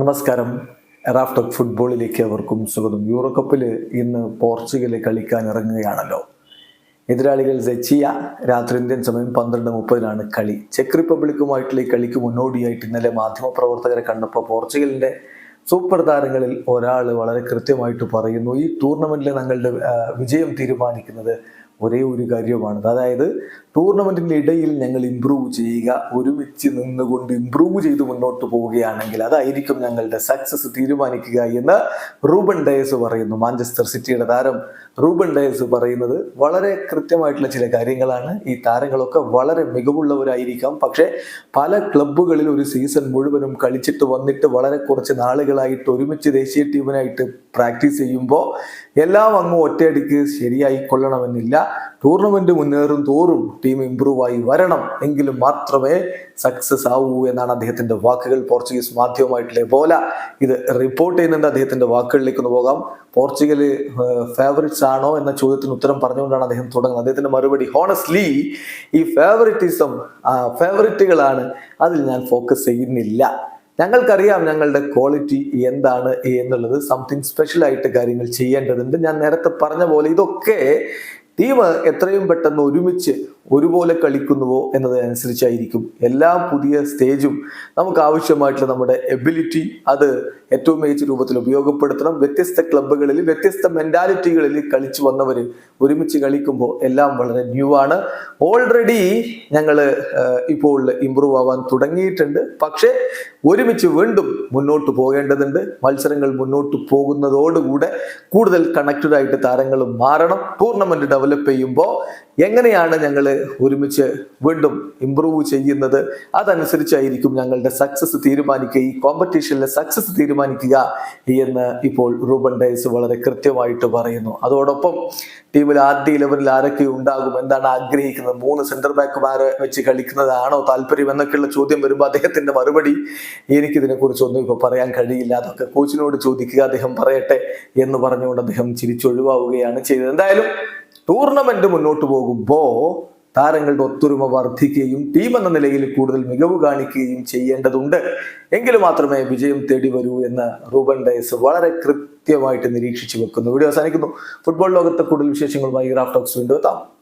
നമസ്കാരം. എറാഫ്ടോക്ക് ഫുട്ബോളിലേക്ക് അവർക്കും സ്വാഗതം. യൂറോ കപ്പിൽ ഇന്ന് പോർച്ചുഗൽ കളിക്കാൻ ഇറങ്ങുകയാണല്ലോ. എതിരാളികൾ സെച്ചിയ രാത്രി ഇന്ത്യൻ സമയം പന്ത്രണ്ട് മുപ്പതിനാണ് കളി. ചെക്ക് റിപ്പബ്ലിക്കുമായിട്ടുള്ള കളിക്ക് മുന്നോടിയായിട്ട് ഇന്നലെ മാധ്യമപ്രവർത്തകരെ കണ്ടപ്പോൾ പോർച്ചുഗലിന്റെ സൂപ്പർ താരങ്ങളിൽ ഒരാൾ വളരെ കൃത്യമായിട്ട് പറയുന്നു ഈ ടൂർണമെന്റിൽ ഞങ്ങളുടെ വിജയം തീരുമാനിക്കുന്നത് ഒരേ ഒരു കാര്യമാണ് അതായത് ടൂർണമെന്റിന്റെ ഇടയിൽ ഞങ്ങൾ ഇമ്പ്രൂവ് ചെയ്യുക ഒരുമിച്ച് നിന്നുകൊണ്ട് ഇമ്പ്രൂവ് ചെയ്ത് മുന്നോട്ട് പോവുകയാണെങ്കിൽ അതായിരിക്കും ഞങ്ങളുടെ സക്സസ് തീരുമാനിക്കുക എന്ന് റൂബൻ ഡയസ് പറയുന്നു. മാഞ്ചസ്റ്റർ സിറ്റിയുടെ താരം റൂബൻ ഡയസ് പറയുന്നത് വളരെ കൃത്യമായിട്ടുള്ള ചില കാര്യങ്ങളാണ്. ഈ താരങ്ങളൊക്കെ വളരെ മികവുള്ളവരായിരിക്കാം. പക്ഷേ പല ക്ലബ്ബുകളിൽ ഒരു സീസൺ മുഴുവനും കളിച്ചിട്ട് വന്നിട്ട് വളരെ കുറച്ച് നാളുകളായിട്ട് ഒരുമിച്ച് ദേശീയ ടീമിനായിട്ട് പ്രാക്ടീസ് ചെയ്യുമ്പോൾ എല്ലാം അങ്ങ് ഒറ്റയടിക്ക് ശരിയായിക്കൊള്ളണമെന്നില്ല ടൂർണമെന്റ് മുന്നേറും തോറും ടീം ഇമ്പ്രൂവ് ആയി വരണം എങ്കിലും മാത്രമേ സക്സസ് ആവൂ എന്നാണ് അദ്ദേഹത്തിന്റെ വാക്കുകൾ. പോർച്ചുഗീസ് മാധ്യമമായിട്ടുള്ള പോലെ ഇത് റിപ്പോർട്ട് ചെയ്യുന്നുണ്ട്. അദ്ദേഹത്തിന്റെ വാക്കുകളിലേക്ക് ഒന്ന് പോകാം. പോർച്ചുഗൽ ഫേവറിറ്റ്സ് ആണോ എന്ന ചോദ്യത്തിന് ഉത്തരം പറഞ്ഞുകൊണ്ടാണ് അദ്ദേഹം തുടങ്ങുന്നത്. അദ്ദേഹത്തിന്റെ മറുപടി ഹോണസ്റ്റ്ലി ഈ ഫേവറിറ്റിസം ഫേവറിറ്റുകളാണ് അതിൽ ഞാൻ ഫോക്കസ് ചെയ്യുന്നില്ല. ഞങ്ങൾക്കറിയാം ഞങ്ങളുടെ ക്വാളിറ്റി എന്താണ് എന്നുള്ളത്. സംതിങ് സ്പെഷ്യൽ ആയിട്ട് കാര്യങ്ങൾ ചെയ്യേണ്ടതുണ്ട്. ഞാൻ നേരത്തെ പറഞ്ഞ പോലെ ഇതൊക്കെ ടീം എത്രയും പെട്ടെന്ന് ഒരുമിച്ച് ഒരുപോലെ കളിക്കുന്നുവോ എന്നതനുസരിച്ചായിരിക്കും എല്ലാ പുതിയ സ്റ്റേജും നമുക്ക് ആവശ്യമായിട്ടുള്ള നമ്മുടെ എബിലിറ്റി അത് ഏറ്റവും മികച്ച രൂപത്തിൽ ഉപയോഗപ്പെടുത്തണം. വ്യത്യസ്ത ക്ലബ്ബുകളിൽ വ്യത്യസ്ത മെന്റാലിറ്റികളിൽ കളിച്ചു വന്നവർ ഒരുമിച്ച് കളിക്കുമ്പോൾ എല്ലാം വളരെ ന്യൂ ആണ്. ഓൾറെഡി ഞങ്ങൾ ഇപ്പോൾ ഇമ്പ്രൂവ് ആവാൻ തുടങ്ങിയിട്ടുണ്ട്. പക്ഷേ ഒരുമിച്ച് വീണ്ടും മുന്നോട്ട് പോകേണ്ടതുണ്ട്. മത്സരങ്ങൾ മുന്നോട്ട് പോകുന്നതോടുകൂടെ കൂടുതൽ കണക്റ്റഡ് ആയിട്ട് താരങ്ങൾ മാറണം. ടൂർണമെന്റ് ഡെവലപ്പ് ചെയ്യുമ്പോൾ എങ്ങനെയാണ് ഞങ്ങൾ ഒരുമിച്ച് വീണ്ടും ഇമ്പ്രൂവ് ചെയ്യുന്നത് അതനുസരിച്ചായിരിക്കും ഞങ്ങളുടെ സക്സസ് തീരുമാനിക്കുക. ഈ കോമ്പറ്റീഷനിലെ സക്സസ് തീരുമാനിക്കുക എന്ന് ഇപ്പോൾ റൂബൻ ഡേസ് വളരെ കൃത്യമായിട്ട് പറയുന്നു. അതോടൊപ്പം ടീമിൽ ആദ്യ ഇലവനിൽ ആരൊക്കെ ഉണ്ടാകും എന്താണ് ആഗ്രഹിക്കുന്നത് മൂന്ന് സെന്റർ ബാക്കുമാരെ വെച്ച് കളിക്കുന്നതാണോ താല്പര്യം എന്നൊക്കെയുള്ള ചോദ്യം വരുമ്പോൾ അദ്ദേഹത്തിന്റെ മറുപടി എനിക്കിതിനെ കുറിച്ചൊന്നും ഇപ്പൊ പറയാൻ കഴിയില്ല. അതൊക്കെ കോച്ചിനോട് ചോദിക്കുക അദ്ദേഹം പറയട്ടെ എന്ന് പറഞ്ഞുകൊണ്ട് അദ്ദേഹം ചിരിച്ചൊഴിവാവുകയാണ് ചെയ്തത്. എന്തായാലും ടൂർണമെന്റ് മുന്നോട്ട് പോകുമ്പോൾ താരങ്ങളുടെ ഒത്തൊരുമ വർദ്ധിക്കുകയും ടീം എന്ന നിലയിൽ കൂടുതൽ മികവ് കാണിക്കുകയും ചെയ്യേണ്ടതുണ്ട്. എങ്കിൽ മാത്രമേ വിജയം തേടി വരൂ എന്ന് റൂബൻ ഡയസ് വളരെ കൃത്യമായിട്ട് നിരീക്ഷിച്ചു വെക്കുന്നു. വീഡിയോ അവസാനിക്കുന്നു. ഫുട്ബോൾ ലോകത്തെ കൂടുതൽ വിശേഷങ്ങളുമായി ടോക്സ് വീണ്ടും എത്താം.